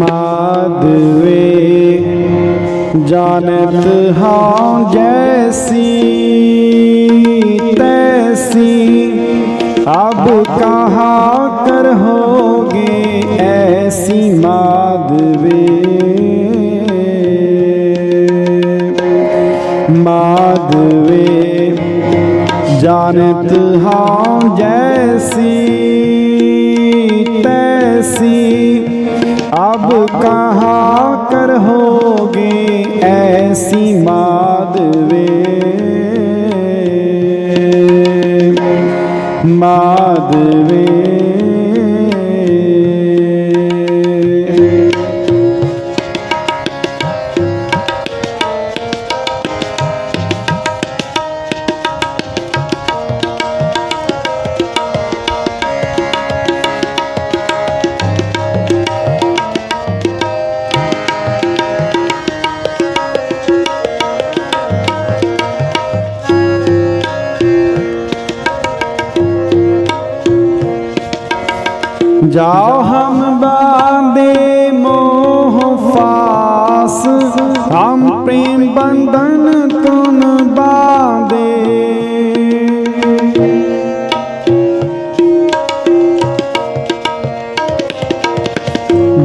माधवे जानत हाँ जैसी तैसी अब कहाँ कर होगे ऐसी माधवे माधवे जानत हाँ जैसी कहाँ कर होगे ऐसी माधवे माधवे जाओ हम बांधे मोह फास हम प्रेम बंधन तुम बांधे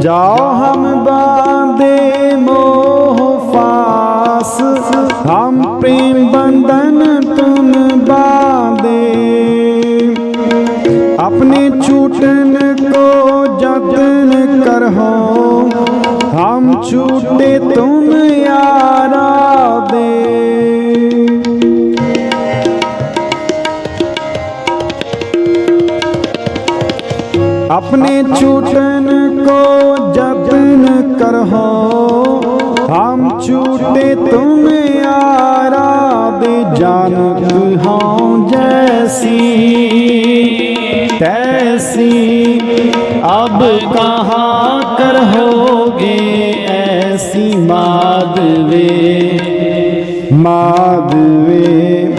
जाओ हम बांधे हम छूटे तुम यारा दे अपने छूटन को जतन करहो हम छूटे तुम यारा दे जानत हाँ जैसी तैसी अब कहाँ कर होगे ਮਾਦਵੇ ਮਾਦਵੇ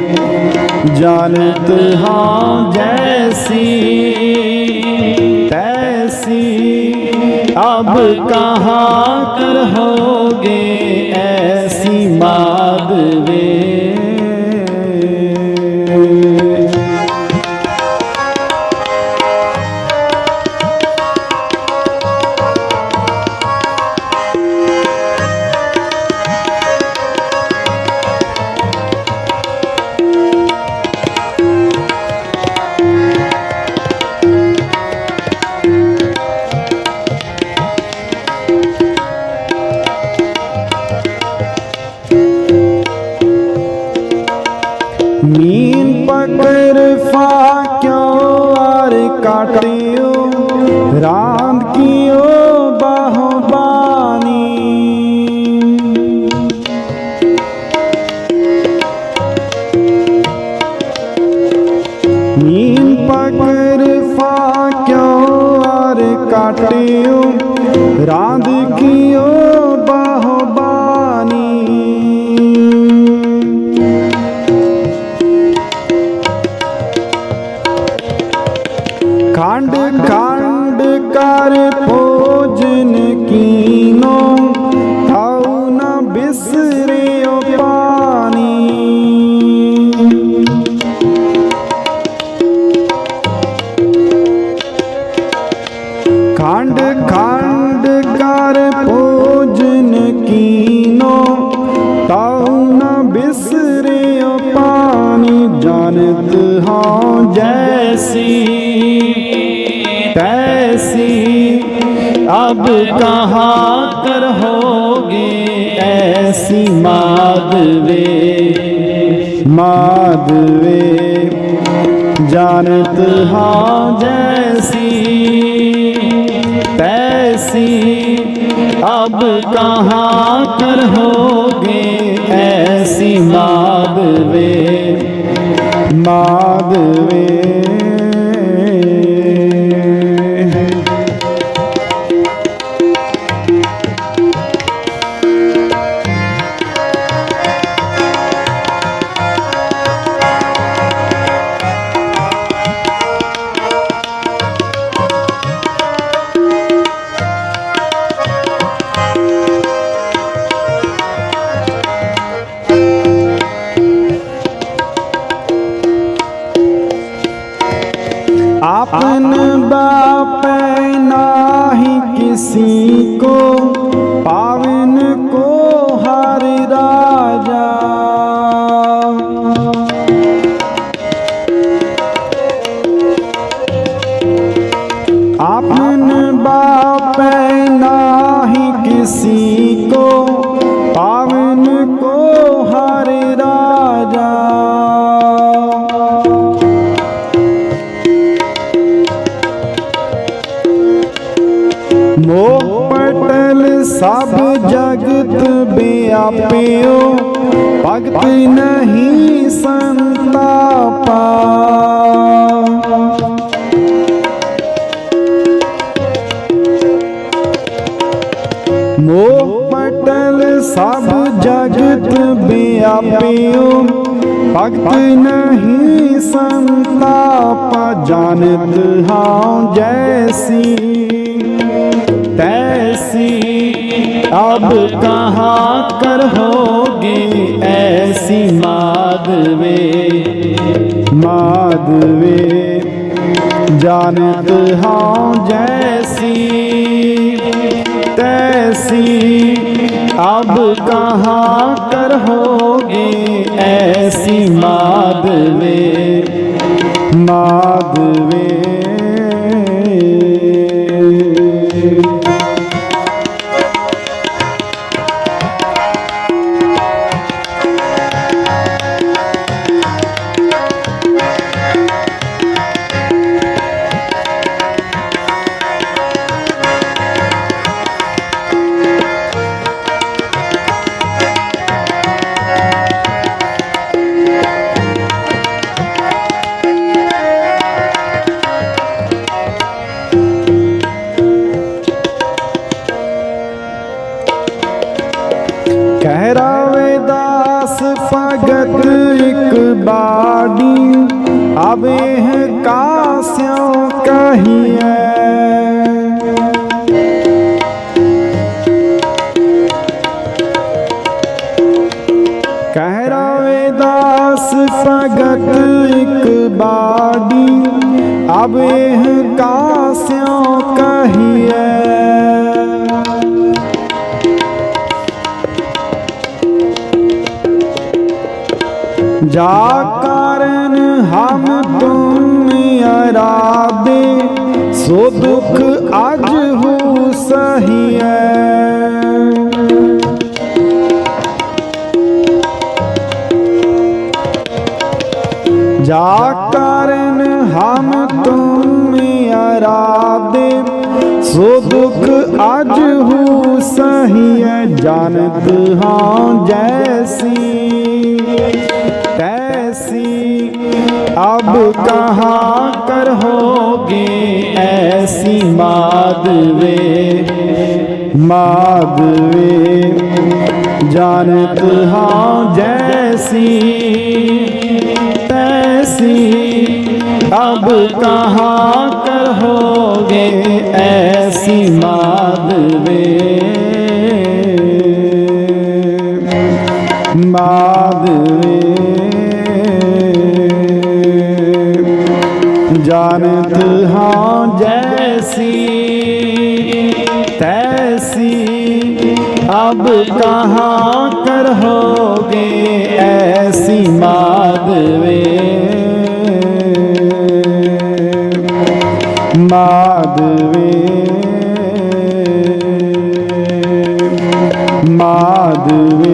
ਜਾਣਤ ਹਾਂ ਜੈਸੀ ਤੈਸੀ। ਅਬ ਕਹਾ ਕਰ ਹੋਗੇ ਐਸੀ ਮਾਦਵੇ जैसी तैसी अब कहाँ कर होगे ऐसी माधवे माधवे जानत हाँ जैसी तैसी अब कहाँ कर होगे ऐसी माधवे माधवे ਮੋਹ ਪਟਲ ਸਭ ਜਗਤ ਬਿਆਪਿਓ ਭਗਤ ਨਹੀਂ ਸੰਤਾਪਾ। ਮੋਹ ਪਟਲ ਸਭ ਜਗਤ ਬਿਆਪਿਓ ਭਗਤ ਨਹੀਂ ਸੰਤਾਪ। ਜਾਣਤ ਹਾਂ ਜੈਸੀ तैसी अब कहाँ कर होगी ऐसी माधवे माधवे जानत हाँ जैसी तैसी अब कहाँ कर होगी ऐसी माधवे माधवे ਰਹੀਐ। ਕਹਿ ਰਾਵੇ ਦਾਸ ਭਗਤ ਇਕ ਬਾਣੀ, ਅਬ ਇਹ ਕਾਸਿਓ ਕਹੀਐ। ਜਾ ਕਾਰਨ ਹਮ ਤੂੰ ਰਾਬੇ, ਸੋ ਦੁਖ ਅਜ ਹੂ ਸਹੀਐ ਜਾ ਕਰਨ ਹਮ ਤੁਮ ਆਰਾਦੇ ਸੋ ਦੁਖ ਅਜ ਹੂ ਸਹੀਐ ਜਾਣਤ ਹਾਂ ਜੈਸੀ, ਤੈਸੀ, ਅਬ ਕਹਾ ਮਾਦਵੇ ਮਾਦਵੇ ਜਾਣਤ ਹਾਂ ਜੈਸੀ ਤੈਸੀ ਅਬ ਕਹਾ ਕਰੋਗੇ ਐਸੀ ਮਾਦਵੇ ਮਾ जानत हाँ जैसी तैसी अब कहाँ कर होगे ऐसी माधवे माधवे माधवे